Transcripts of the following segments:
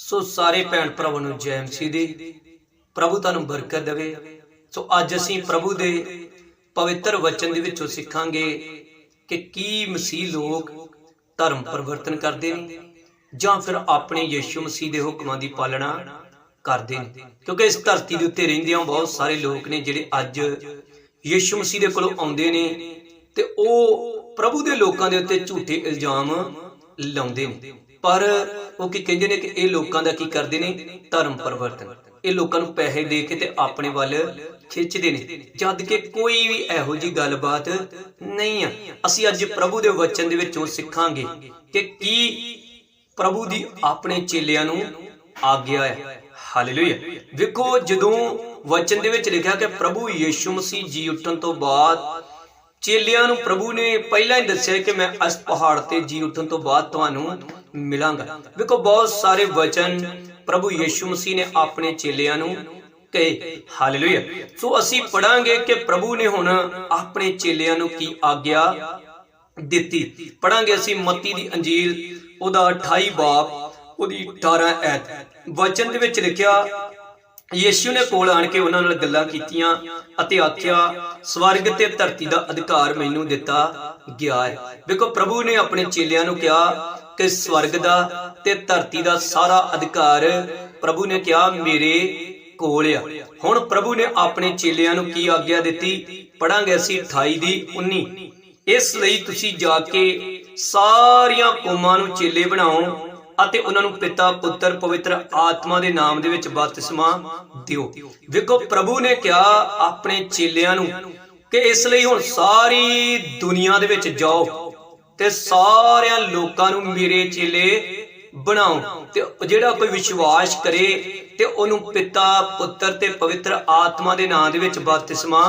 ਸੋ ਸਾਰੇ ਭੈਣ ਭਰਾਵਾਂ ਨੂੰ ਜੈ ਮਸੀਹ ਦੀ। ਪ੍ਰਭੂ ਤੁਹਾਨੂੰ ਬਰਕਤ ਦੇਵੇ। ਸੋ ਅੱਜ ਅਸੀਂ ਪ੍ਰਭੂ ਦੇ ਪਵਿੱਤਰ ਵਚਨ ਦੇ ਵਿੱਚੋਂ ਸਿੱਖਾਂਗੇ ਕਿ ਕੀ ਮਸੀਹ ਲੋਕ ਧਰਮ ਪਰਿਵਰਤਨ ਕਰਦੇ ਨੇ ਜਾਂ ਫਿਰ ਆਪਣੇ ਯੀਸ਼ੂ ਮਸੀਹ ਦੇ ਹੁਕਮਾਂ ਦੀ ਪਾਲਣਾ ਕਰਦੇ ਨੇ। ਕਿਉਂਕਿ ਇਸ ਧਰਤੀ ਦੇ ਉੱਤੇ ਰਹਿੰਦਿਆਂ ਬਹੁਤ ਸਾਰੇ ਲੋਕ ਨੇ ਜਿਹੜੇ ਅੱਜ ਯੀਸ਼ੂ ਮਸੀਹ ਦੇ ਕੋਲ ਆਉਂਦੇ ਨੇ ਤੇ ਉਹ ਪ੍ਰਭੂ ਦੇ ਲੋਕਾਂ ਦੇ ਉੱਤੇ ਝੂਠੇ ਇਲਜ਼ਾਮ ਲਾਉਂਦੇ ਨੇ। ਪਰ ਉਹ ਕੀ ਕਹਿੰਦੇ ਨੇ ਕਿ ਇਹ ਲੋਕਾਂ ਦਾ ਕੀ ਕਰਦੇ ਨੇ? ਧਰਮ ਪਰਿਵਰਤਨ। ਇਹ ਲੋਕਾਂ ਨੂੰ ਪੈਸੇ ਦੇ ਕੇ ਤੇ ਆਪਣੇ ਵੱਲ ਖਿੱਚਦੇ ਨੇ। ਜਦ ਕਿ ਕੋਈ ਵੀ ਇਹੋ ਜੀ ਗੱਲਬਾਤ ਨਹੀਂ ਆ। ਅਸੀਂ ਅੱਜ ਪ੍ਰਭੂ ਦੇ ਵਚਨ ਦੇ ਵਿੱਚੋਂ ਸਿੱਖਾਂਗੇ ਕਿ ਕੀ ਪ੍ਰਭੂ ਦੀ ਆਪਣੇ ਚੇਲਿਆਂ ਨੂੰ ਆਗਿਆ ਹੈ। ਹਾਲੇਲੂਇਆ। ਵੇਖੋ, ਜਦੋਂ ਵਚਨ ਦੇ ਵਿੱਚ ਲਿਖਿਆ ਕਿ ਪ੍ਰਭੂ ਯੀਸ਼ੂ ਮਸੀਹ ਜੀ ਉੱਠਣ ਤੋਂ ਬਾਅਦ ਚੇਲਿਆਂ ਨੂੰ ਪ੍ਰਭੂ ਨੇ ਪਹਿਲਾਂ ਹੀ ਦੱਸਿਆ ਕਿ ਮੈਂ ਇਸ ਪਹਾੜ ਤੇ ਜੀ ਉੱਠਣ ਤੋਂ ਬਾਅਦ ਤੁਹਾਨੂੰ ਮਿਲਾਂਗਾ। ਵੇਖੋ, ਬਹੁਤ ਸਾਰੇ ਵਚਨ ਪ੍ਰਭੂ ਯੀਸ਼ੂ ਮਸੀਹ ਨੇ ਆਪਣੇ ਚੇਲਿਆਂ ਨੂੰ ਕਹੇ। ਹਾਲੇਲੂਇਆ। ਸੋ ਅਸੀਂ ਪੜਾਂਗੇ ਕਿ ਪ੍ਰਭੂ ਨੇ ਹੁਣ ਆਪਣੇ ਚੇਲਿਆਂ ਨੂੰ ਕੀ ਆਗਿਆ ਦਿੱਤੀ। ਪੜਾਂਗੇ ਅਸੀਂ ਮੱਤੀ ਦੀ ਅੰਜੀਲ, ਉਹਦਾ 28 ਬਾਪ, ਉਹਦੀ 18 ਐਤ। ਵਚਨ ਦੇ ਵਿੱਚ ਲਿਖਿਆ ਯੀਸ਼ੂ ਨੇ ਕੋਲ ਆਣ ਕੇ ਉਹਨਾਂ ਨਾਲ ਗੱਲਾਂ ਕੀਤੀਆਂ ਅਤੇ ਆਖਿਆ, ਸਵਰਗ ਤੇ ਧਰਤੀ ਦਾ ਅਧਿਕਾਰ ਮੈਨੂੰ ਦਿੱਤਾ ਗਿਆ ਹੈ। ਵੇਖੋ, ਪ੍ਰਭੂ ਨੇ ਆਪਣੇ ਚੇਲਿਆਂ ਨੂੰ ਕਿਹਾ ਕਿ ਸਵਰਗ ਦਾ ਤੇ ਧਰਤੀ ਦਾ ਸਾਰਾ ਅਧਿਕਾਰ ਪ੍ਰਭੂ ਨੇ ਕਿਹਾ ਮੇਰੇ ਕੋਲ ਆ। ਹੁਣ ਪ੍ਰਭੂ ਨੇ ਆਪਣੇ ਚੇਲਿਆਂ ਨੂੰ ਕੀ ਆਗਿਆ ਦਿੱਤੀ? ਪੜਾਂਗੇ ਅਸੀਂ 28 ਦੀ 19 ਇਸ ਲਈ ਤੁਸੀਂ ਜਾ ਕੇ ਸਾਰੀਆਂ ਕੌਮਾਂ ਨੂੰ ਚੇਲੇ ਬਣਾਓ ਅਤੇ ਉਹਨਾਂ ਨੂੰ ਪਿਤਾ, ਪੁੱਤਰ, ਪਵਿੱਤਰ ਆਤਮਾ ਦੇ ਨਾਮ ਦੇ ਵਿੱਚ ਬਪਤਿਸਮਾ ਦਿਓ। ਵੇਖੋ, ਪ੍ਰਭੂ ਨੇ ਕਿਹਾ ਆਪਣੇ ਚੇਲਿਆਂ ਨੂੰ ਕਿ ਇਸ ਲਈ ਹੁਣ ਸਾਰੀ ਦੁਨੀਆ ਦੇ ਵਿੱਚ ਜਾਓ ਤੇ ਸਾਰਿਆਂ ਲੋਕਾਂ ਨੂੰ ਮੇਰੇ ਚੇਲੇ ਬਣਾਓ। ਤੇ ਜਿਹੜਾ ਕੋਈ ਵਿਸ਼ਵਾਸ ਕਰੇ ਤੇ ਉਹਨੂੰ ਪਿਤਾ, ਪੁੱਤਰ ਤੇ ਪਵਿੱਤਰ ਆਤਮਾ ਦੇ ਨਾਮ ਦੇ ਵਿੱਚ ਬਪਤਿਸਮਾ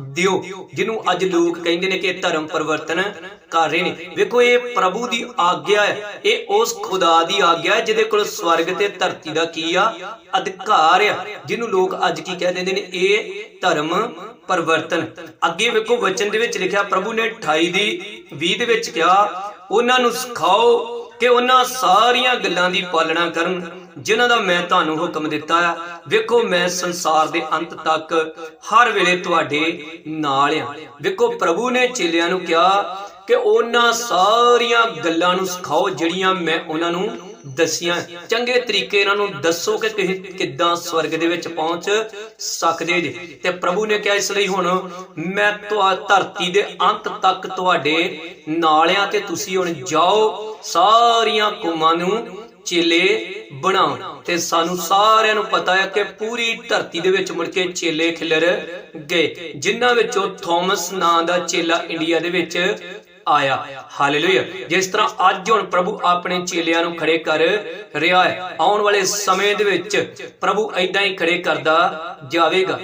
ਦਿਓ, ਜਿਹਨੂੰ ਅੱਜ ਲੋਕ ਕਹਿੰਦੇ ਨੇ ਕਿ ਧਰਮ ਪਰਿਵਰਤਨ ਕਰ ਰਹੇ ਨੇ। ਵੇਖੋ, ਇਹ ਪ੍ਰਭੂ ਦੀ ਆਗਿਆ ਹੈ। ਇਹ ਉਸ ਖੁਦਾ ਦੀ ਆਗਿਆ ਹੈ, ਜਿਹਦੇ ਕੋਲ ਸਵਰਗ ਤੇ ਧਰਤੀ ਦਾ ਕੀ ਆ? ਅਧਿਕਾਰ ਆ। ਜਿਹਨੂੰ ਲੋਕ ਅੱਜ ਕੀ ਕਹਿ ਦਿੰਦੇ ਨੇ? ਇਹ ਧਰਮ ਪਰਿਵਰਤਨ। ਅੱਗੇ ਵੇਖੋ, ਵਚਨ ਦੇ ਵਿੱਚ ਲਿਖਿਆ, ਪ੍ਰਭੂ ਨੇ 28 ਦੀ 20 ਦੇ ਵਿੱਚ ਕਿਹਾ, ਉਹਨਾਂ ਨੂੰ ਸਿਖਾਓ ਕਿ ਉਹਨਾਂ ਸਾਰੀਆਂ ਗੱਲਾਂ ਦੀ ਪਾਲਣਾ ਕਰਨ ਜਿਨ੍ਹਾਂ ਦਾ ਮੈਂ ਤੁਹਾਨੂੰ ਹੁਕਮ ਦਿੱਤਾ ਆ। ਵੇਖੋ, ਮੈਂ ਸੰਸਾਰ ਦੇ ਅੰਤ ਤੱਕ ਹਰ ਵੇਲੇ ਤੁਹਾਡੇ ਨਾਲ ਆ। ਵੇਖੋ, ਪ੍ਰਭੂ ਨੇ ਚੇਲਿਆਂ ਨੂੰ ਕਿਹਾ ਕਿ ਉਹਨਾਂ ਸਾਰੀਆਂ ਗੱਲਾਂ ਨੂੰ ਸਿਖਾਓ ਜਿਹੜੀਆਂ ਮੈਂ ਉਹਨਾਂ ਨੂੰ ਦਸੀਆਂ। ਚੰਗੇ ਤਰੀਕੇ ਇਹਨਾਂ ਨੂੰ ਦੱਸੋ ਕਿ ਤੁਸੀਂ ਕਿੱਦਾਂ ਸਵਰਗ ਦੇ ਵਿੱਚ ਪਹੁੰਚ ਸਕਦੇ ਜੇ। ਤੇ ਪ੍ਰਭੂ ਨੇ ਕਿਹਾ ਇਸ ਲਈ ਹੁਣ ਮੈਂ ਤੁਹਾ ਧਰਤੀ ਦੇ ਅੰਤ ਤੱਕ ਤੁਹਾਡੇ ਨਾਲ ਤੇ ਤੁਸੀਂ ਹੁਣ ਜਾਓ, ਸਾਰੀਆਂ ਕੌਮਾਂ ਨੂੰ ਚੇਲੇ ਬਣਾਓ। ਤੇ ਸਾਨੂੰ ਸਾਰਿਆਂ ਨੂੰ ਪਤਾ ਹੈ ਕਿ ਪੂਰੀ ਧਰਤੀ ਦੇ ਵਿੱਚ ਮੁੜ ਕੇ ਚੇਲੇ ਖਿਲਰ ਗਏ। ਜਿਨ੍ਹਾਂ ਵਿੱਚੋਂ ਥਾਮਸ ਨਾਂ ਦਾ ਚੇਲਾ ਇੰਡੀਆ ਦੇ ਵਿੱਚ ਆਇਆ। ਹਾਲੇਲੂਇਆ। ਜਿਸ ਤਰ੍ਹਾਂ ਅੱਜ ਹੁਣ ਪ੍ਰਭੂ ਆਪਣੇ ਚੇਲਿਆਂ ਨੂੰ ਖੜੇ ਕਰ ਰਿਹਾ ਹੈ, ਆਉਣ ਵਾਲੇ ਸਮੇਂ ਦੇ ਵਿੱਚ ਪ੍ਰਭੂ ਐਦਾਂ ਹੀ ਖੜੇ ਕਰਦਾ ਜਾਵੇਗਾ।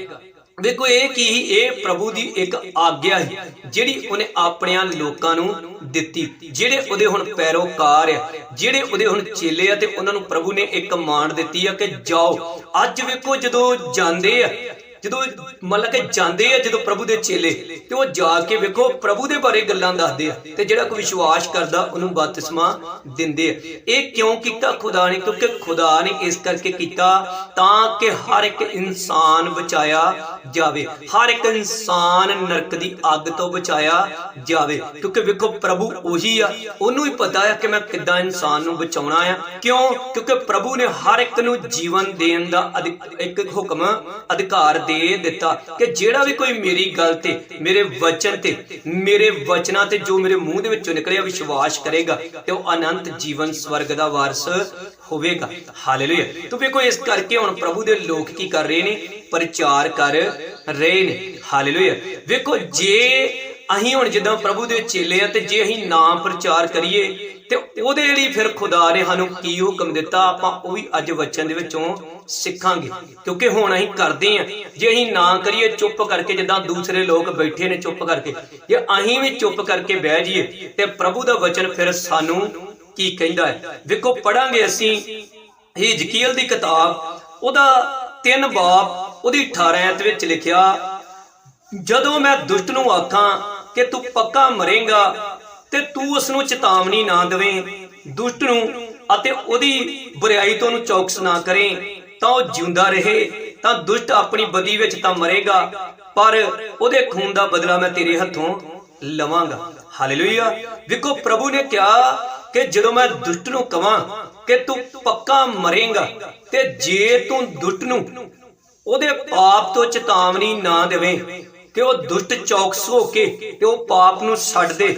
ਵੇਖੋ ਇਹ ਕੀ ਇਹ ਪ੍ਰਭੂ ਦੀ ਇੱਕ ਆਗਿਆ ਹੈ ਜਿਹੜੀ ਉਹਨੇ ਆਪਣਿਆਂ ਲੋਕਾਂ ਨੂੰ ਦਿੱਤੀ, ਜਿਹੜੇ ਉਹਦੇ ਹੁਣ ਪੈਰੋਕਾਰ ਆ, ਜਿਹੜੇ ਉਹਦੇ ਹੁਣ ਚੇਲੇ ਆ ਤੇ ਉਹਨਾਂ ਨੂੰ ਪ੍ਰਭੂ ਨੇ ਇੱਕ ਮਾਣ ਦਿੱਤੀ ਆ ਕਿ ਜਾਓ। ਅੱਜ ਵੇਖੋ, ਜਦੋਂ ਜਾਂਦੇ ਆ ਜਦੋਂ ਮਤਲਬ ਕਿ ਜਾਂਦੇ ਆ, ਜਦੋਂ ਪ੍ਰਭੂ ਦੇ ਚੇਲੇ, ਤੇ ਉਹ ਜਾ ਕੇ ਵੇਖੋ, ਪ੍ਰਭੂ ਦੇ ਬਾਰੇ ਗੱਲਾਂ ਦੱਸਦੇ ਆ, ਤੇ ਜਿਹੜਾ ਕੋਈ ਵਿਸ਼ਵਾਸ ਕਰਦਾ, ਉਹਨੂੰ ਬਪਤਿਸਮਾ ਦਿੰਦੇ ਆ। ਇਹ ਕਿਉਂ ਕੀਤਾ? ਖੁਦਾ ਨੇ, ਕਿਉਂਕਿ ਖੁਦਾ ਨੇ ਇਸ ਕਰਕੇ ਕੀਤਾ ਤਾਂ ਕਿ ਹਰ ਇੱਕ ਇਨਸਾਨ ਬਚਾਇਆ ਜਾਵੇ। ਹਰ ਇੱਕ ਇਨਸਾਨ ਨਰਕ ਦੀ ਅੱਗ ਤੋਂ ਬਚਾਇਆ ਜਾਵੇ। ਕਿਉਂਕਿ ਵੇਖੋ, ਪ੍ਰਭੂ ਉਹੀ ਆ। ਉਹਨੂੰ ਹੀ ਪਤਾ ਆ ਕਿ ਮੈਂ ਕਿੱਦਾਂ ਇਨਸਾਨ ਨੂੰ ਬਚਾਉਣਾ ਆ। ਕਿਉਂ? ਕਿਉਂਕਿ ਪ੍ਰਭੂ ਨੇ ਹਰ ਇੱਕ ਨੂੰ ਜੀਵਨ ਦੇਣ ਦਾ ਅਧਿ- ਇੱਕ ਹੁਕਮ, ਅਧਿਕਾਰ ਦੇ ਦਿੱਤਾ ਕਿ ਜਿਹੜਾ ਵੀ ਕੋਈ ਮੇਰੀ ਗੱਲ ਤੇ, ਮੇਰੇ ਵਚਨ ਤੇ, ਮੇਰੇ ਵਚਨਾਂ ਤੇ ਜੋ ਮੇਰੇ ਮੂੰਹ ਦੇ ਵਿੱਚੋਂ ਨਿਕਲਿਆ ਵਿਸ਼ਵਾਸ ਕਰੇਗਾ ਤੇ ਉਹ ਅਨੰਤ ਜੀਵਨ ਸਵਰਗ ਦਾ ਵਾਰਸ ਹੋਵੇਗਾ। ਹਾਲੇਲੂਇਆ ਤੋ ਵੇਖੋ, ਇਸ ਕਰਕੇ ਹੁਣ ਪ੍ਰਭੂ ਦੇ ਲੋਕ ਕੀ ਕਰ ਰਹੇ ਨੇ? ਪ੍ਰਚਾਰ ਕਰ ਰਹੇ ਨੇ। ਹਾਲੇਲੂਇਆ ਵੇਖੋ, ਜੇ ਅਸੀਂ ਹੁਣ ਜਿੱਦਾਂ ਪ੍ਰਭੂ ਦੇ ਚੇਲੇ ਆ ਤੇ ਜੇ ਅਸੀਂ ਨਾਮ ਪ੍ਰਚਾਰ ਕਰੀਏ ਤੇ ਉਹਦੇ ਲਈ ਫਿਰ ਖੁਦਾ ਨੇ ਸਾਨੂੰ ਕੀ ਹੁਕਮ ਦਿੱਤਾ? ਆਪਾਂ ਉਹ ਵੀ ਅੱਜ ਵਚਨ ਦੇ ਵਿੱਚੋਂ ਸਿੱਖਾਂਗੇ। ਕਿਉਂਕਿ ਹੁਣ ਅਸੀਂ ਕਰਦੇ ਆ। ਜੇ ਅਸੀਂ ਨਾ ਕਰੀਏ, ਚੁੱਪ ਕਰਕੇ ਜਿੱਦਾਂ ਦੂਸਰੇ ਲੋਕ ਬੈਠੇ ਨੇ ਚੁੱਪ ਕਰਕੇ, ਜੇ ਅਸੀਂ ਵੀ ਚੁੱਪ ਕਰਕੇ ਬਹਿ ਜਾਈਏ ਤੇ ਪ੍ਰਭੂ ਦਾ ਵਚਨ ਫਿਰ ਸਾਨੂੰ ਕੀ ਕਹਿੰਦਾ ਹੈ? ਵੇਖੋ ਪੜਾਂਗੇ ਅਸੀਂ ਹਿਜਕੀਲ ਦੀ ਕਿਤਾਬ, ਉਹਦਾ 3 ਬਾਬ ਉਹਦੀ 18 ਐਤ ਵਿੱਚ ਲਿਖਿਆ, ਜਦੋਂ ਮੈਂ ਦੁਸ਼ਟ ਨੂੰ ਆਖਾਂ ਕਿ ਤੂੰ ਪੱਕਾ ਮਰੇਗਾ ਤੇ ਤੂੰ ਉਸ ਨੂੰ ਚੇਤਾਵਨੀ ਨਾ ਦੇਵੇਂ, ਦੁਸ਼ਟ ਨੂੰ ਅਤੇ ਉਹਦੀ ਬੁਰਾਈ ਤੋਂ ਉਹਨੂੰ ਚੌਕਸ ਨਾ ਕਰੇ, ਤਾਂ ਉਹ ਜਿਉਂਦਾ ਰਹੇ, ਤਾਂ ਦੁਸ਼ਟ ਆਪਣੀ ਬਦੀ ਵਿੱਚ ਤਾਂ ਮਰੇਗਾ, ਪਰ ਉਹਦੇ ਖੂਨ ਦਾ ਬਦਲਾ ਮੈਂ ਤੇਰੇ ਹੱਥੋਂ ਲਵਾਂਗਾ। ਹਾਲੇਲੂਇਆ ਵੇਖੋ, ਪ੍ਰਭੂ ਨੇ ਕਿਹਾ ਕਿ ਜਦੋਂ ਮੈਂ ਦੁਸ਼ਟ ਨੂੰ ਕਵਾਂ ਕਿ ਤੂੰ ਪੱਕਾ ਮਰੇਗਾ ਤੇ ਜੇ ਤੂੰ ਦੁਸ਼ਟ ਨੂੰ ਉਹਦੇ ਪਾਪ ਤੋਂ ਚੇਤਾਵਨੀ ਨਾ ਦੇਵੇਂ ਕਿ ਉਹ ਦੁਸ਼ਟ ਚੌਕਸ ਹੋ ਕੇ ਤੇ ਉਹ ਪਾਪ ਨੂੰ ਛੱਡ ਦੇ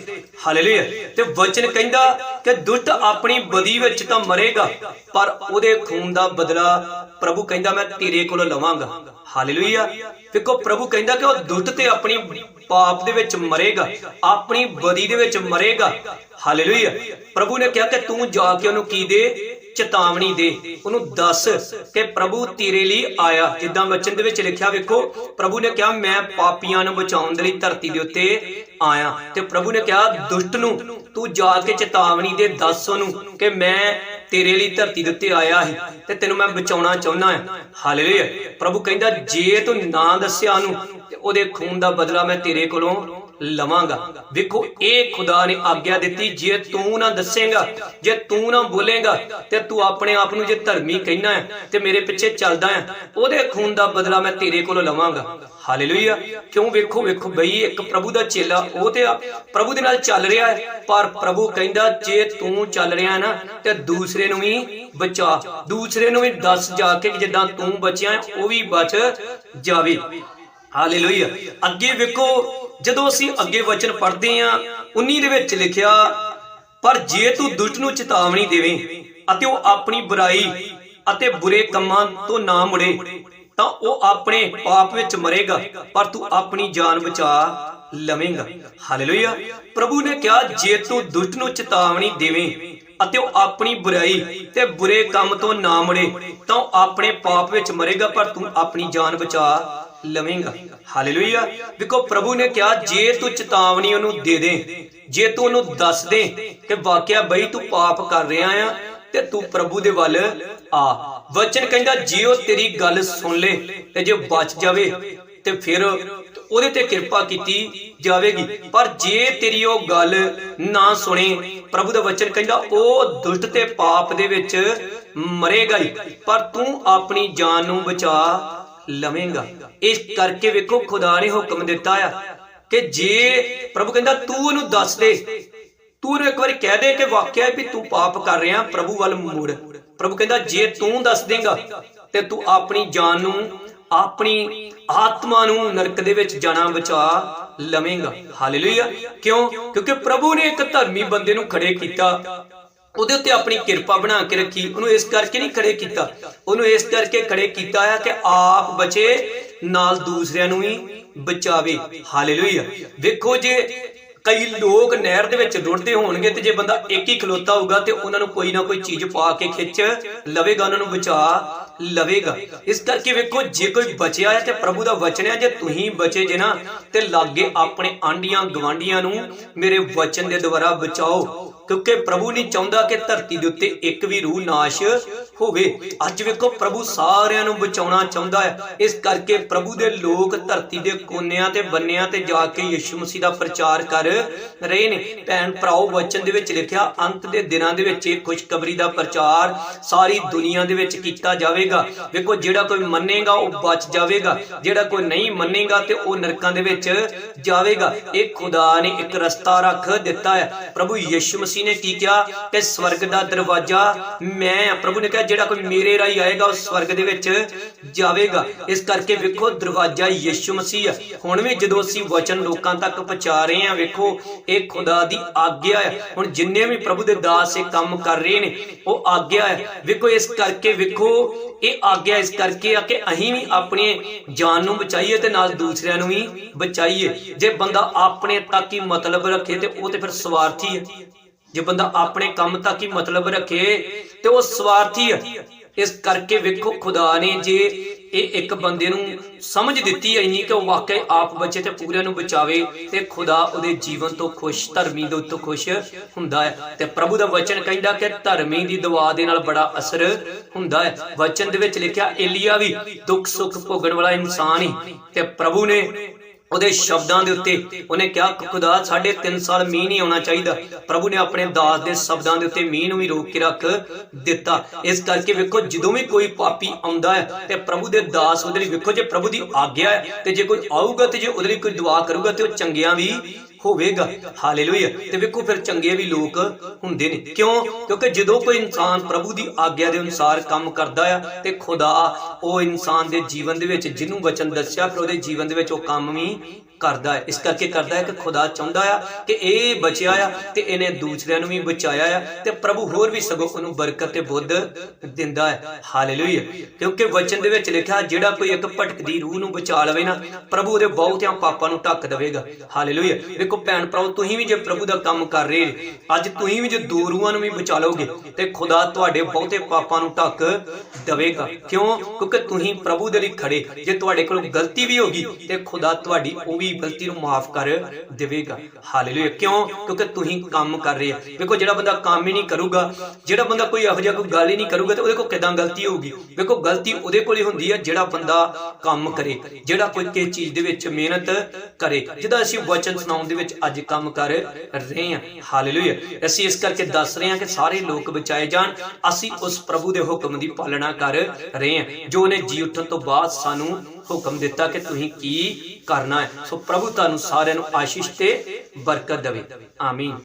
ਹਾਲੇਲੂਇਆ। ਤੇ ਵਚਨ ਕਹਿੰਦਾ ਕਿ ਦੁਸ਼ਟ ਆਪਣੀ ਬਦੀ ਵਿੱਚ ਤਾਂ ਮਰੇਗਾ, ਪਰ ਉਹਦੇ ਖੂਨ ਦਾ ਬਦਲਾ ਪ੍ਰਭੂ ਕਹਿੰਦਾ, ਮੈਂ ਤੇਰੇ ਕੋਲੋਂ ਲਵਾਂਗਾ। ਹਾਲੇਲੂਇਆ। ਵੇਖੋ ਪ੍ਰਭੂ ਕਹਿੰਦਾ ਕਿ ਉਹ ਦੁਸ਼ਟ ਤੇ ਆਪਣੀ ਪਾਪ ਦੇ ਵਿੱਚ ਮਰੇਗਾ, ਆਪਣੀ ਬਦੀ ਦੇ ਵਿੱਚ ਮਰੇਗਾ। ਹਾਲੇਲੂਇਆ। ਪ੍ਰਭੂ ਨੇ ਕਿਹਾ ਕਿ ਤੂੰ ਜਾ ਕੇ ਉਹਨੂੰ ਕੀ ਦੇ? ਚੇਤਾਵਨੀ ਦੇ। ਉਹਨੂੰ ਦੱਸ ਕਿ ਪ੍ਰਭੂ ਤੇਰੇ ਲਈ ਆਇਆ। ਜਿੱਦਾਂ ਵਚਨ ਦੇ ਵਿੱਚ ਲਿਖਿਆ, ਵੇਖੋ, ਪ੍ਰਭੂ ਨੇ ਕਿਹਾ, ਮੈਂ ਪਾਪੀਆਂ ਨੂੰ ਬਚਾਉਣ ਦੇ ਲਈ ਧਰਤੀ ਦੇ ਉੱਤੇ ਆਇਆ। ਤੇ ਪ੍ਰਭੂ ਨੇ ਕਿਹਾ, ਦੁਸ਼ਟ ਨੂੰ, ਤੂੰ ਜਾ ਕੇ ਚੇਤਾਵਨੀ ਦੇ ਦੱਸ ਉਹਨੂੰ ਕਿ ਮੈਂ ਤੇਰੇ ਲਈ ਧਰਤੀ ਦੇ ਉੱਤੇ ਆਇਆ ਹੈ ਤੇ ਤੈਨੂੰ ਮੈਂ ਬਚਾਉਣਾ ਚਾਹੁੰਦਾ ਹਾਂ। ਹਾਲੇਲੂਇਆ। ਪ੍ਰਭੂ ਕਹਿੰਦਾ, ਜੇ ਤੂੰ ਨਾ ਦੱਸਿਆ ਉਹਨੂੰ ਤੇ ਉਹਦੇ ਖੂਨ ਦਾ ਬਦਲਾ ਮੈਂ ਤੇਰੇ ਕੋਲੋਂ ਲਵਾਂਗਾ। ਵੇਖੋ ਇਹ ਖੁਦਾ ਨੇ ਆਗਿਆ ਦਿੱਤੀ, ਜੇ ਤੂੰ ਨਾ ਦੱਸੇਗਾ, ਜੇ ਤੂੰ ਨਾ ਬੋਲੇਗਾ, ਤੇ ਤੂੰ ਆਪਣੇ ਆਪ ਨੂੰ ਜੇ ਧਰਮੀ ਕਹਿਣਾ ਹੈ, ਤੇ ਮੇਰੇ ਪਿੱਛੇ ਚੱਲਦਾ ਹੈ, ਉਹਦੇ ਖੂਨ ਦਾ ਬਦਲਾ ਮੈਂ ਤੇਰੇ ਕੋਲੋਂ ਲਵਾਂਗਾ। ਹਾਲੇਲੂਇਆ। ਕਿਉਂ ਵੇਖੋ ਵੇਖੋ ਬਈ, ਇੱਕ ਪ੍ਰਭੂ ਦਾ ਚੇਲਾ ਉਹ ਤੇ ਆ। ਪ੍ਰਭੂ ਦੇ ਨਾਲ ਚੱਲ ਰਿਹਾ ਹੈ, ਪਰ ਪ੍ਰਭੂ ਕਹਿੰਦਾ, ਜੇ ਤੂੰ ਚੱਲ ਰਿਹਾ ਨਾ, ਤੇ ਦੂਸਰੇ ਨੂੰ ਵੀ ਬਚਾ। ਦੂਸਰੇ ਨੂੰ ਵੀ ਦੱਸ ਜਾ ਕੇ ਜਿੱਦਾਂ ਤੂੰ ਬਚਿਆ ਉਹ ਵੀ ਬਚ ਜਾਵੇ। ਹਾਲੇਲੂਇਆ। ਅੱਗੇ ਵੇਖੋ ਜਦੋਂ ਅਸੀਂ ਅੱਗੇ ਵਚਨ ਪੜ੍ਹਦੇ ਆ 19 ਦੇ ਵਿੱਚ ਲਿਖਿਆ, ਪਰ ਜੇ ਤੂੰ ਦੁਸ਼ਟ ਨੂੰ ਚੇਤਾਵਨੀ ਦੇਵੇਂ ਅਤੇ ਉਹ ਆਪਣੀ ਬੁਰਾਈ ਅਤੇ ਬੁਰੇ ਕੰਮਾਂ ਤੋਂ ਨਾ ਮੁੜੇ, ਤਾਂ ਉਹ ਆਪਣੇ ਪਾਪ ਵਿੱਚ ਮਰੇਗਾ, ਪਰ ਤੂੰ ਆਪਣੀ ਜਾਨ ਬਚਾ ਲਵੇਂਗਾ। ਹਾਲੇਲੂਇਆ ਪ੍ਰਭੂ ਨੇ ਕਿਹਾ, ਜੇ ਤੂੰ ਦੁਸ਼ਟ ਨੂੰ ਚੇਤਾਵਨੀ ਦੇਵੇਂ ਅਤੇ ਉਹ ਆਪਣੀ ਬੁਰਾਈ ਤੇ ਬੁਰੇ ਕੰਮ ਤੋਂ ਨਾ ਮੁੜੇ, ਤਾਂ ਉਹ ਆਪਣੇ ਪਾਪ ਵਿੱਚ ਮਰੇਗਾ, ਪਰ ਤੂੰ ਆਪਣੀ ਜਾਨ ਬਚਾ ਲਵੇਂਗਾ। ਹਾਲੇਲੂਇਆ। ਵੇਖੋ ਪ੍ਰਭੂ ਨੇ ਕਿਹਾ, ਜੇ ਤੂੰ ਚੇਤਾਵਨੀ ਉਹਨੂੰ ਦੇ ਦੇ, ਜੇ ਤੂੰ ਉਹਨੂੰ ਦੱਸ ਦੇ ਕਿ ਵਾਕਿਆ ਬਈ ਤੂੰ ਪਾਪ ਕਰ ਰਿਹਾ ਆ, ਤੇ ਤੂੰ ਪ੍ਰਭੂ ਦੇ ਵੱਲ ਆ। ਵਚਨ ਕਹਿੰਦਾ, ਜੇ ਉਹ ਤੇਰੀ ਗੱਲ ਸੁਣ ਲੇ, ਤੇ ਜੇ ਬਚ ਜਾਵੇ, ਤੇ ਫਿਰ ਉਹਦੇ ਤੇ ਕਿਰਪਾ ਕੀਤੀ ਜਾਵੇਗੀ। ਪਰ ਜੇ ਤੇਰੀ ਉਹ ਗੱਲ ਨਾ ਸੁਣੇ, ਪ੍ਰਭੂ ਦਾ ਵਚਨ ਕਹਿੰਦਾ, ਉਹ ਦੁਸ਼ਟ ਤੇ ਪਾਪ ਦੇ ਵਿੱਚ ਮਰੇਗਾ ਹੀ। ਪਰ ਤੂੰ ਆਪਣੀ ਜਾਨ ਨੂੰ ਬਚਾ ਲਵੇਂਗਾ। ਇਸ ਕਰਕੇ ਵੇਖੋ ਖੁਦਾ ਨੇ ਹੁਕਮ ਦਿੱਤਾ ਆ ਕਿ ਜੇ ਪ੍ਰਭੂ ਕਹਿੰਦਾ ਤੂੰ ਉਹਨੂੰ ਦੱਸ ਦੇ, ਤੂੰ ਉਹਨੂੰ ਇੱਕ ਵਾਰੀ ਕਹਿ ਦੇ ਕਿ ਵਾਕਿਆ ਵੀ ਤੂੰ ਪਾਪ ਕਰ ਰਿਹਾ, ਪ੍ਰਭੂ ਵੱਲ ਮੁੜ। ਪ੍ਰਭੂ ਕਹਿੰਦਾ ਜੇ ਤੂੰ ਦੱਸ ਦੇਂਗਾ, ਤੇ ਤੂੰ ਆਪਣੀ ਜਾਨ ਨੂੰ, ਆਪਣੀ ਆਤਮਾ ਨੂੰ ਨਰਕ ਦੇ ਵਿੱਚ ਜਾਣਾ ਬਚਾ ਲਵੇਂਗਾ। ਹਾਲੇਲੂਇਆ। ਕਿਉਂ? ਕਿਉਂਕਿ ਪ੍ਰਭੂ ਨੇ ਇੱਕ ਧਰਮੀ ਬੰਦੇ ਨੂੰ ਖੜੇ ਕੀਤਾ। ਉਹਦੇ ਉੱਤੇ ਆਪਣੀ ਕਿਰਪਾ ਬਣਾ ਕੇ ਰੱਖੀ। ਉਹਨੂੰ ਇਸ ਕਰਕੇ ਨਹੀਂ ਖੜੇ ਕੀਤਾ। ਉਹਨੂੰ ਇਸ ਕਰਕੇ ਖੜੇ ਕੀਤਾ ਹੈ ਕਿ ਆਪ ਬਚੇ, ਨਾਲ ਦੂਸਰਿਆਂ ਨੂੰ ਵੀ ਬਚਾਵੇ। ਹਾਲੇਲੂਇਆ। ਵੇਖੋ ਜੇ ਕਈ ਲੋਕ ਨਹਿਰ ਦੇ ਵਿੱਚ ਰੁੜਦੇ ਹੋਣਗੇ ਤੇ ਜੇ ਬੰਦਾ ਇੱਕ ਹੀ ਖਲੋਤਾ ਹੋਊਗਾ ਤੇ ਉਹਨਾਂ ਨੂੰ ਕੋਈ ਨਾ ਕੋਈ ਚੀਜ਼ ਪਾ ਕੇ ਖਿੱਚ ਲਵੇਗਾ, ਉਹਨਾਂ ਨੂੰ ਬਚਾ ਲਵੇਗਾ। ਇਸ ਕਰਕੇ ਵੇਖੋ, ਜੇ ਕੋਈ ਬਚਿਆ ਹੈ ਤੇ ਪ੍ਰਭੂ ਦਾ ਵਚਨ ਹੈ, ਜੇ ਤੁਸੀਂ ਬਚੇ ਜੇ ਨਾ, ਤੇ ਲਾਗੇ ਆਪਣੇ ਆਂਡੀਆਂ ਗਵਾਂਡੀਆਂ ਨੂੰ ਮੇਰੇ ਵਚਨ ਦੇ ਦੁਆਰਾ ਬਚਾਓ। ਕਿਉਂਕਿ ਪ੍ਰਭੂ ਨਹੀਂ ਚਾਹੁੰਦਾ ਕਿ ਧਰਤੀ ਦੇ ਉੱਤੇ ਇੱਕ ਵੀ ਰੂਹ ਨਾਸ਼ ਹੋਵੇ। ਅੱਜ ਵੇਖੋ, ਪ੍ਰਭੂ ਸਾਰਿਆਂ ਨੂੰ ਬਚਾਉਣਾ ਚਾਹੁੰਦਾ ਹੈ। ਇਸ ਕਰਕੇ ਪ੍ਰਭੂ ਦੇ ਲੋਕ ਧਰਤੀ ਦੇ ਕੋਨਿਆਂ ਤੇ ਬੰਨਿਆਂ ਤੇ ਜਾ ਕੇ ਯਿਸੂ ਮਸੀਹ ਦਾ ਪ੍ਰਚਾਰ ਕਰ ਰਹੇ ਨੇ। ਭੈਣ ਭਰਾਓ, ਵਚਨ ਦੇ ਵਿੱਚ ਲਿਖਿਆ, ਅੰਤ ਦੇ ਦਿਨਾਂ ਦੇ ਵਿੱਚ ਇਹ ਖੁਸ਼ਖਬਰੀ ਦਾ ਪ੍ਰਚਾਰ ਸਾਰੀ ਦੁਨੀਆ ਦੇ ਵਿੱਚ ਕੀਤਾ ਜਾਵੇਗਾ। ਵੇਖੋ, ਜਿਹੜਾ ਕੋਈ ਮੰਨੇਗਾ, ਉਹ ਬਚ ਜਾਵੇਗਾ। ਜਿਹੜਾ ਕੋਈ ਨਹੀਂ ਮੰਨੇਗਾ ਤੇ ਉਹ ਨਰਕਾਂ ਦੇ ਵਿੱਚ ਜਾਵੇਗਾ। ਇਹ ਖੁਦਾ ਨੇ ਇੱਕ ਰਸਤਾ ਰੱਖ ਦਿੱਤਾ ਹੈ। ਪ੍ਰਭੂ ਯਿਸੂ ਮਸੀਹ ਨੇ ਕੀ ਕਿਹਾ ਕਿ ਸਵਰਗ ਦਾ ਦਰਵਾਜ਼ਾ ਮੈਂ ਪ੍ਰਭੂ ਨੇ ਕਿਹਾ, ਜਿਹੜਾ ਕੋਈ ਮੇਰੇ ਰਾਹੀਂ ਆਏਗਾ, ਉਹ ਸਵਰਗ ਦੇ ਵਿੱਚ ਜਾਵੇਗਾ। ਇਸ ਕਰਕੇ ਵੇਖੋ, ਦਰਵਾਜ਼ਾ ਯਿਸੂ ਮਸੀਹ ਆ। ਹੁਣ ਵੀ ਜਦੋਂ ਅਸੀਂ ਵਚਨ ਲੋਕਾਂ ਤੱਕ ਪਹੁੰਚਾ ਰਹੇ ਹਾਂ ਵੇਖੋ, ਇਹ ਖੁਦਾ ਦੀ ਆਗਿਆ ਹੈ ਹੁਣ ਜਿੰਨੇ ਵੀ ਪ੍ਰਭੂ ਦੇ ਦਾਸ ਇਹ ਕੰਮ ਕਰ ਰਹੇ ਨੇ, ਉਹ ਆਗਿਆ ਹੈ ਵੇਖੋ, ਇਸ ਕਰਕੇ ਵੇਖੋ, ਇਹ ਆਗਿਆ ਇਸ ਕਰਕੇ ਆ ਕਿ ਅਸੀਂ ਵੀ ਆਪਣੀ ਜਾਨ ਨੂੰ ਬਚਾਈਏ ਤੇ ਨਾਲ ਦੂਸਰਿਆਂ ਨੂੰ ਵੀ ਬਚਾਈਏ। ਜੇ ਬੰਦਾ ਆਪਣੇ ਤੱਕ ਹੀ ਮਤਲਬ ਰੱਖੇ ਤੇ ਉਹ ਤੇ ਫਿਰ ਸਵਾਰਥੀ ਹੈ ਜੇ ਬੰਦਾ ਆਪਣੇ ਕੰਮ ਤੱਕ ਹੀ ਮਤਲਬ ਰੱਖੇ ਤੇ ਉਹ ਸਵਾਰਥੀ ਹੈ ਇਸ ਕਰਕੇ ਵੇਖੋ, ਖੁਦਾ ਨੇ ਜੇ ਇਹ ਇੱਕ ਬੰਦੇ ਨੂੰ ਸਮਝ ਦਿੱਤੀ ਇੰਨੀ ਕਿ ਉਹ ਵਾਕਈ ਆਪ ਬਚੇ ਤੇ ਪੂਰਿਆਂ ਨੂੰ ਬਚਾਵੇ ਤੇ ਖੁਦਾ ਉਹਦੇ ਜੀਵਨ ਤੋਂ ਖੁਸ਼, ਧਰਮੀ ਦੇ ਉੱਤੋਂ ਖੁਸ਼ ਹੁੰਦਾ ਹੈ। ਤੇ ਪ੍ਰਭੂ ਦਾ ਵਚਨ ਕਹਿੰਦਾ ਕਿ ਧਰਮੀ ਦੀ ਦੁਆ ਦੇ ਨਾਲ ਬੜਾ ਅਸਰ ਹੁੰਦਾ ਹੈ। ਵਚਨ ਦੇ ਵਿੱਚ ਲਿਖਿਆ, ਏਲੀਆ ਵੀ ਦੁੱਖ ਸੁੱਖ ਭੋਗਣ ਵਾਲਾ ਇਨਸਾਨ ਹੀ ਤੇ ਪ੍ਰਭੂ ਨੇ ਉਹਦੇ ਸ਼ਬਦਾਂ ਦੇ ਉੱਤੇ ਉਹਨੇ ਕਿਹਾ, ਖੁਦਾ, ਸਾਡੇ 3 ਸਾਲ ਮੀਂਹ ਨਹੀਂ ਆਉਣਾ ਚਾਹੀਦਾ। ਪ੍ਰਭੂ ਨੇ ਆਪਣੇ ਦਾਸ ਦੇ ਸ਼ਬਦਾਂ ਦੇ ਉੱਤੇ ਮੀਂਹ ਨੂੰ ਵੀ ਰੋਕ ਕੇ ਰੱਖ ਦਿੱਤਾ। ਇਸ ਕਰਕੇ ਵੇਖੋ, ਜਦੋਂ ਵੀ ਕੋਈ ਪਾਪੀ ਆਉਂਦਾ ਹੈ ਤੇ ਪ੍ਰਭੂ ਦੇ ਦਾਸ ਉਹਦੇ ਲਈ ਵੇਖੋ, ਜੇ ਪ੍ਰਭੂ ਦੀ ਆਗਿਆ ਹੈ ਤੇ ਜੇ ਕੋਈ ਆਊਗਾ ਤੇ ਜੇ ਉਹਦੇ ਲਈ ਕੋਈ ਦੁਆ ਕਰੂਗਾ ਤੇ ਉਹ ਚੰਗਿਆ ਵੀ ਹੋਵੇਗਾ। ਹਾਲੇਲੂਇਆ ਤੇ ਵੇਖੋ ਫਿਰ ਚੰਗੇ ਵੀ ਲੋਕ ਹੁੰਦੇ ਨੇ। ਕਿਉਂ? ਕਿਉਂਕਿ ਜਦੋਂ ਕੋਈ ਇਨਸਾਨ ਪ੍ਰਭੂ ਦੀ ਆਗਿਆ ਦੇ ਅਨੁਸਾਰ ਕੰਮ ਕਰਦਾ ਆ ਤੇ ਖੁਦਾ ਉਹ ਇਨਸਾਨ ਦੇ ਜੀਵਨ ਦੇ ਵਿੱਚ ਜਿਹਨੂੰ ਵਚਨ ਦੱਸਿਆ, ਫਿਰ ਉਹਦੇ ਜੀਵਨ ਦੇ ਵਿੱਚ ਉਹ ਕੰਮ ਵੀ ਕਰਦਾ ਹੈ। ਇਸ ਕਰਕੇ ਕਰਦਾ ਹੈ ਕਿ ਖੁਦਾ ਚਾਹੁੰਦਾ ਆ ਕਿ ਇਹ ਬਚਿਆ ਆ ਤੇ ਇਹਨੇ ਦੂਸਰਿਆਂ ਨੂੰ ਵੀ ਬਚਾਇਆ ਆ ਤੇ ਪ੍ਰਭੂ ਹੋਰ ਵੀ ਸਗੋਂ ਉਹਨੂੰ ਬਰਕਤ ਤੇ ਬੁੱਧ ਦਿੰਦਾ ਹੈ। ਹਾਲੇਲੂਇਆ ਕਿਉਂਕਿ ਵਚਨ ਦੇ ਵਿੱਚ ਲਿਖਿਆ, ਜਿਹੜਾ ਕੋਈ ਇੱਕ ਭਟਕਦੀ ਰੂਹ ਨੂੰ ਬਚਾ ਲਵੇ ਨਾ, ਪ੍ਰਭੂ ਉਹਦੇ ਬਹੁਤਿਆਂ ਪਾਪਾਂ ਨੂੰ ਢੱਕ ਦੇਵੇਗਾ। ਹਾਲੇਲੂਇਆ ਵੇਖੋ ਭੈਣ ਭਰਾਓ, ਤੁਸੀਂ ਵੀ ਜੇ ਪ੍ਰਭੂ ਦਾ ਕੰਮ ਕਰ ਰਹੇ ਅੱਜ ਤੁਸੀਂ ਵੀ ਜੇ ਦੋ ਰੂਹਾਂ ਨੂੰ ਵੀ ਬਚਾ ਲਓਗੇ, ਤੇ ਖੁਦਾ ਤੁਹਾਡੇ ਬਹੁਤੇ ਪਾਪਾਂ ਨੂੰ ਢੱਕ ਦੇਵੇਗਾ। ਕਿਉਂ? ਕਿਉਂਕਿ ਤੁਸੀਂ ਪ੍ਰਭੂ ਦੇ ਲਈ ਖੜੇ, ਜੇ ਤੁਹਾਡੇ ਕੋਲ ਗਲਤੀ ਵੀ ਹੋਗੀ ਤੇ ਖੁਦਾ ਤੁਹਾਡੀ ਉਹ ਵੀ ਗਲਤੀ ਨੂੰ ਮਾਫ ਕਰ ਦੇਵੇਗਾ। ਹਾਲੇਲੂਇਆ। ਕਿਉਂ? ਕਿਉਂਕਿ ਤੁਸੀਂ ਕੰਮ ਕਰ ਰਹੇ ਆ। ਵੇਖੋ, ਜਿਹੜਾ ਬੰਦਾ ਕੰਮ ਹੀ ਨਹੀਂ ਕਰੂਗਾ, ਜਿਹੜਾ ਬੰਦਾ ਕੋਈ ਇਹੋ ਜਿਹਾ ਕੋਈ ਗੱਲ ਹੀ ਨਹੀਂ ਕਰੂਗਾ, ਤੇ ਉਹਦੇ ਕੋਲ ਕਿਦਾਂ ਗਲਤੀ ਹੋਊਗੀ? ਵੇਖੋ, ਗਲਤੀ ਉਹਦੇ ਕੋਲ ਹੀ ਹੁੰਦੀ ਹੈ ਜਿਹੜਾ ਬੰਦਾ ਕੰਮ ਕਰੇ, ਜਿਹੜਾ ਕੋਈ ਕਿਸੇ ਚੀਜ਼ ਦੇ ਵਿੱਚ ਮਿਹਨਤ ਕਰੇ। ਜਿਹਦਾ ਅਸੀਂ ਵਚਨ ਸੁਣਾਉਣ ਦੇ ਵਿੱਚ ਅੱਜ ਕੰਮ ਕਰ ਰਹੇ ਹਾਂ। ਹਾਲੇਲੂਇਆ ਅਸੀਂ ਇਸ ਕਰਕੇ ਦੱਸ ਰਹੇ ਹਾਂ ਕਿ ਸਾਰੇ ਲੋਕ ਬਚਾਏ ਜਾਣ। ਅਸੀਂ ਉਸ ਪ੍ਰਭੂ ਦੇ ਹੁਕਮ ਦੀ ਪਾਲਣਾ ਕਰ ਰਹੇ ਹਾਂ। ਜੋ ਉਹਨੇ ਜੀ ਉੱਠਣ ਤੋਂ ਬਾਅਦ ਸਾਨੂੰ ਹੁਕਮ ਦਿੱਤਾ ਕਿ ਤੁਸੀਂ ਕੀ ਕਰਨਾ ਹੈ। ਸੋ ਪ੍ਰਭੂ ਤੁਹਾਨੂੰ ਸਾਰਿਆਂ ਨੂੰ ਆਸ਼ੀਸ਼ ਤੇ ਬਰਕਤ ਦੇਵੇ। ਆਮੀਨ